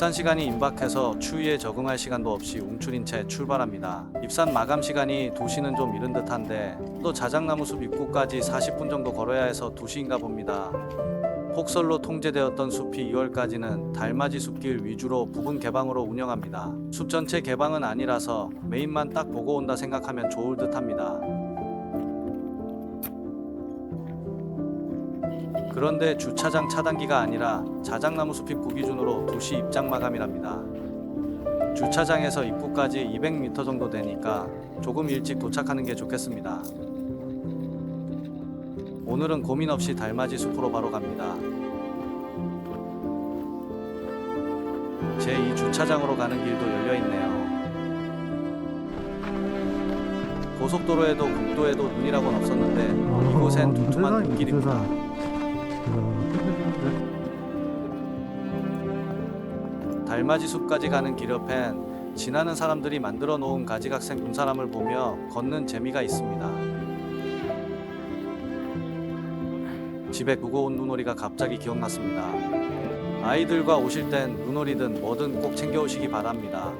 입산 시간이 임박해서 추위에 적응할 시간도 없이 움츠린 채 출발합니다. 입산 마감 시간이 2시는 좀 이른 듯한데 또 자작나무 숲 입구까지 40분 정도 걸어야 해서 2시인가 봅니다. 폭설로 통제되었던 숲이 2월까지는 달맞이 숲길 위주로 부분 개방으로 운영합니다. 숲 전체 개방은 아니라서 메인만 딱 보고 온다 생각하면 좋을 듯합니다. 그런데 주차장 차단기가 아니라 자작나무 숲 입 구 기준으로 2시 입장 마감이랍니다. 주차장에서 입구까지 200m 정도 되니까 조금 일찍 도착하는 게 좋겠습니다. 오늘은 고민 없이 달맞이 숲으로 바로 갑니다. 제2 주차장으로 가는 길도 열려 있네요. 고속도로에도 국도에도 눈이라고는 없었는데 이곳엔 둔tum한 눈길입니다. 달맞이 숲까지 가는 길 옆엔 지나는 사람들이 만들어 놓은 가지각색 눈사람을 보며 걷는 재미가 있습니다. 집에 온 눈오리가 갑자기 기억났습니다. 아이들과 오실 땐 눈오리든 뭐든 꼭 챙겨 오시기 바랍니다.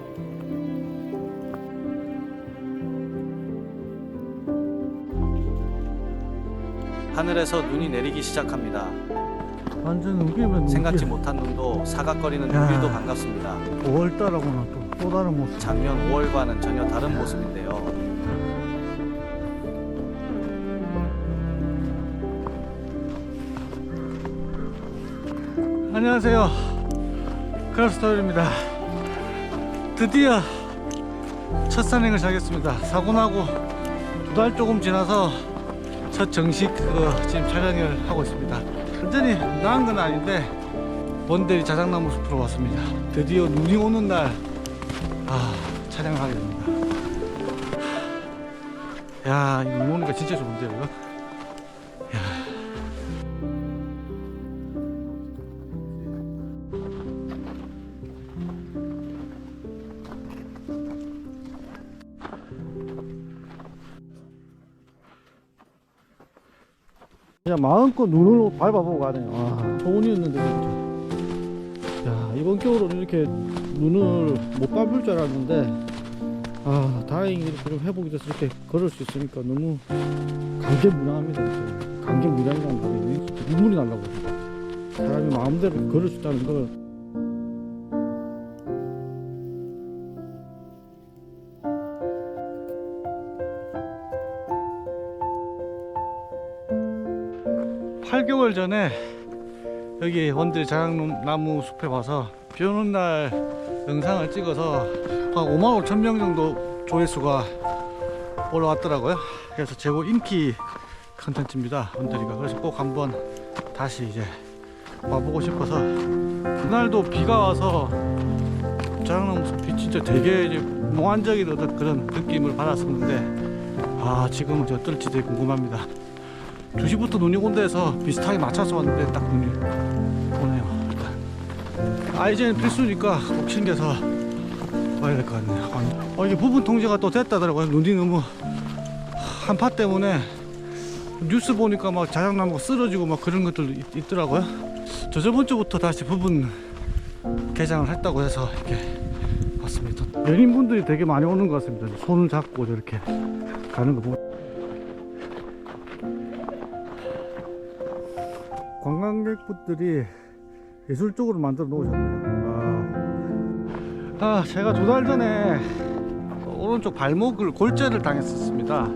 하늘에서 눈이 내리기 시작합니다. 완전 눈길면 생각지 못한 눈도 사각거리는 야. 눈길도 반갑습니다. 5월달하고는 또, 또 다른 모습 작년 5월과는 전혀 다른 모습인데요. 안녕하세요 크라스터일입니다 드디어 첫 산행을 시작했습니다 사고 나고 두 달 조금 지나서 첫 정식 그 지금 촬영을 하고 있습니다 완전히 나은 건 아닌데 먼데리 자작나무 숲으로 왔습니다. 드디어 눈이 오는 날. 아, 촬영을 하게 됩니다. 야, 이눈 오니까 진짜 좋은데요, 이거? 그냥 마음껏 눈으로 밟아보고 가네요. 아, 소원이었는데 진짜. 야 이번 겨울은 이렇게 눈을 못 밟을 줄 알았는데 아 다행히 이렇게 좀 회복이 돼서 이렇게 걸을 수 있으니까 너무 감개무량합니다. 감개무량이라는 말이 눈물이 날라고 사람이 마음대로 걸을 수 있다는 걸 개월 전에 여기 원들 자작나무 숲에 와서 비 오는 날 영상을 찍어서 한 5만 5천 명 정도 조회수가 올라왔더라고요. 그래서 최고 인기 컨텐츠입니다. 원들이가 그래서 꼭 한번 다시 이제 와보고 싶어서 그날도 비가 와서 자작나무 숲이 진짜 되게 이제 몽환적인 그런 느낌을 받았었는데 아 지금은 어떨지 되게 궁금합니다. 2시부터 눈이 온다 해서 비슷하게 맞춰서 왔는데 딱 눈이 오네요. 일단 아이젠 필수니까 꼭 챙겨서 와야 될 것 같네요. 아, 어, 이게 부분 통제가 또 됐다더라고요. 눈이 너무 한파 때문에 뉴스 보니까 막 자작나무가 쓰러지고 막 그런 것들도 있, 있더라고요. 저 저번 주부터 다시 부분 개장을 했다고 해서 이렇게 왔습니다. 연인분들이 되게 많이 오는 것 같습니다. 손을 잡고 저렇게 가는 거 보면 관광객분들이 예술적으로 만들어 놓으셨네요. 아, 아, 제가 두 달 전에 오른쪽 발목을 골절을 당했었습니다.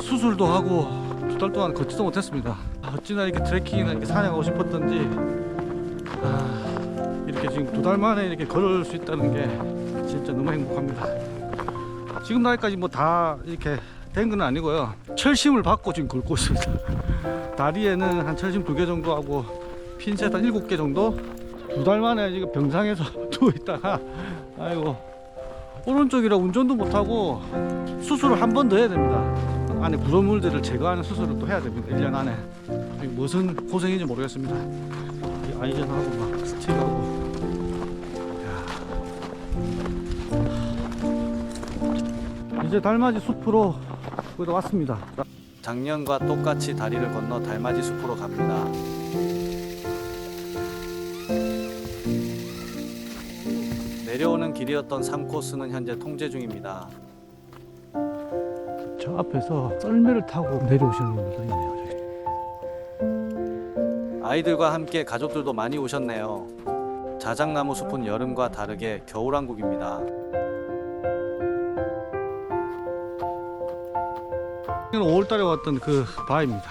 수술도 하고 두 달 동안 걷지도 못했습니다. 아, 어찌나 이렇게 트레킹이나 이렇게 산행하고 싶었던지 아, 이렇게 지금 두 달 만에 이렇게 걸을 수 있다는 게 진짜 너무 행복합니다. 지금 날까지 뭐 다 이렇게 된 건 아니고요. 철심을 받고 지금 걷고 있습니다. 다리에는 한 철심 두 개 정도 하고 핀셋 한 일곱 개 정도 두 달 만에 지금 병상에서 누워 있다가 아이고 오른쪽이라 운전도 못 하고 수술을 한 번 더 해야 됩니다. 안에 구조물들을 제거하는 수술을 또 해야 됩니다. 1년 안에 무슨 고생인지 모르겠습니다. 이 아이전하고 막 스틱하고. 이제 달맞이 숲으로 거의 다 왔습니다. 작년과 똑같이 다리를 건너 달맞이 숲으로 갑니다. 내려오는 길이었던 3코스는 현재 통제 중입니다. 저 앞에서 썰매를 타고 내려오시는 분들도 있네요. 아이들과 함께 가족들도 많이 오셨네요. 자작나무 숲은 여름과 다르게 겨울왕국입니다. 5월달에 왔던 그 바입니다.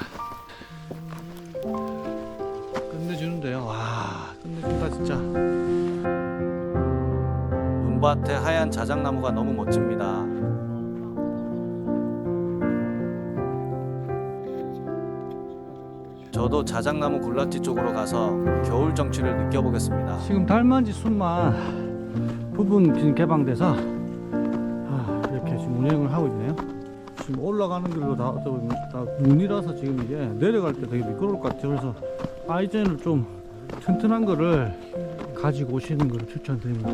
끝내주는데요. 와 끝내준다 진짜. 눈밭에 하얀 자작나무가 너무 멋집니다. 저도 자작나무 군락지 쪽으로 가서 겨울 정취를 느껴보겠습니다. 지금 달맞이 순만 부분 지금 개방돼서 아, 이렇게 지금 운행을 하고 있네요. 지금 올라가는 길로 다, 다 문이라서 지금 이게 내려갈 때 되게 미끄러울 것 같아요. 그래서 아이젠을 좀 튼튼한 거를 가지고 오시는 걸 추천드립니다.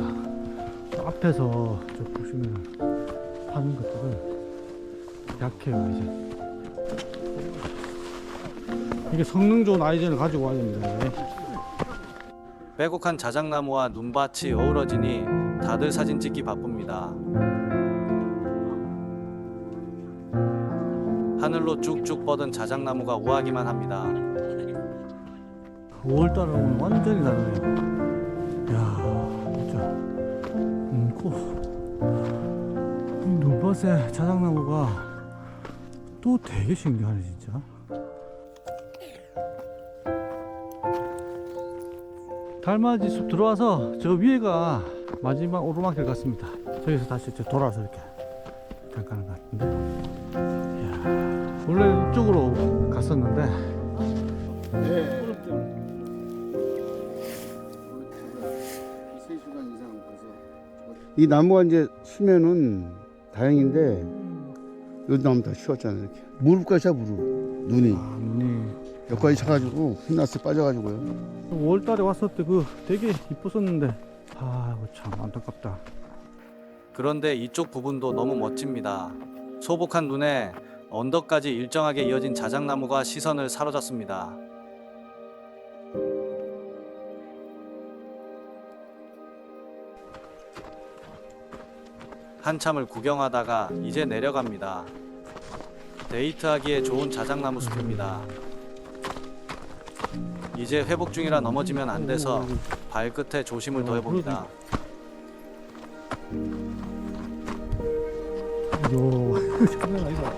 저 앞에서 저 보시면 파는 것들은 약해요, 아이젠. 이게 성능 좋은 아이젠을 가지고 와야 됩니다. 빼곡한 자작나무와 눈밭이 어우러지니 다들 사진 찍기 바쁩니다. 하늘로 쭉쭉 뻗은 자작나무가 우아하기만 합니다. 5월달하고는 완전히 다르네요. 야, 진짜. 음, 코. 이 눈밭에 자작나무가 또 되게 신기하네, 진짜. 달맞이 숲 들어와서 저 위에가 마지막 오르막길 같습니다. 저기서 다시 돌아서 이렇게 잠깐 것 같은데. 원래 이쪽으로 갔었는데. 이 나무가 이제 쉬면은 다행인데 이 나무 다 쉬었잖아요 이렇게. 무릎까지 차 무릎. 눈이. 아, 눈이. 여기까지 차가지고 흰나스 빠져가지고요. 5월달에 왔을 때 그 되게 이뻤었는데. 아 이거 참 안타깝다. 그런데 이쪽 부분도 너무 멋집니다. 소복한 눈에 언덕까지 일정하게 이어진 자작나무가 시선을 사로잡습니다. 한참을 구경하다가 이제 내려갑니다. 데이트하기에 좋은 자작나무 숲입니다. 이제 회복 중이라 넘어지면 안 돼서 발끝에 조심을 더해봅니다. 요 장난 아니다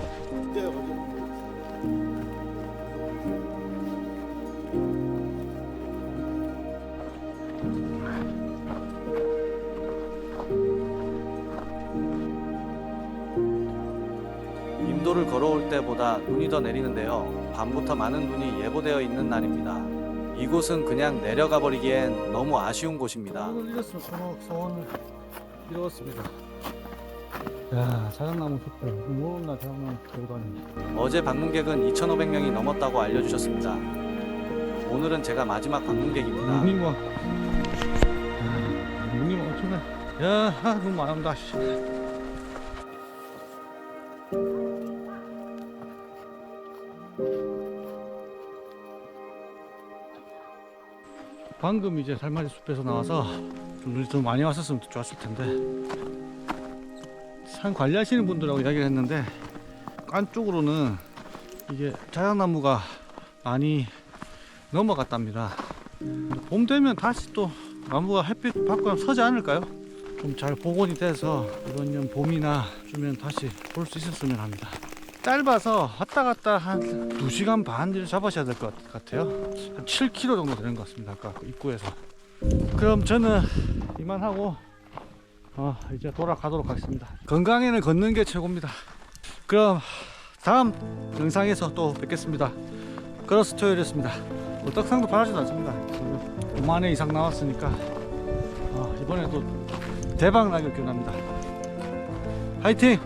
임도를 걸어올 때보다 눈이 더 내리는데요. 밤부터 많은 눈이 예보되어 있는 날입니다. 이곳은 그냥 내려가 버리기엔 너무 아쉬운 곳입니다. 이뤘으면 소원, 소원을 이루었습니다 야 자작나무 숲에 모르나 자작나무 보고 다니 어제 방문객은 2,500명이 넘었다고 알려주셨습니다. 오늘은 제가 마지막 방문객입니다. 눈이 뭐 야, 눈이 뭐 엄청나 야 아, 눈 많이 온다 씨. 방금 이제 살마리 숲에서 나와서 좀 눈이 더 많이 왔었으면 좋았을 텐데 산 관리하시는 분들하고 이야기를 했는데 안쪽으로는 이게 자작나무가 많이 넘어갔답니다. 봄 되면 다시 또 나무가 햇빛 받고 서지 않을까요? 좀 잘 복원이 돼서 이번 년 봄이나 주면 다시 볼 수 있었으면 합니다. 짧아서 왔다 갔다 한 2시간 반 정도 잡으셔야 될 것 같아요. 한 7km 정도 되는 것 같습니다. 아까 그 입구에서. 그럼 저는 이만하고 어, 이제 돌아가도록 하겠습니다. 건강에는 걷는 게 최고입니다. 그럼 다음 영상에서 또 뵙겠습니다. 그로스 토요일이었습니다. 뭐 떡상도 바라지도 않습니다. 5만 원 이상 나왔으니까 어, 이번에도 대박 나길 기원합니다. 화이팅!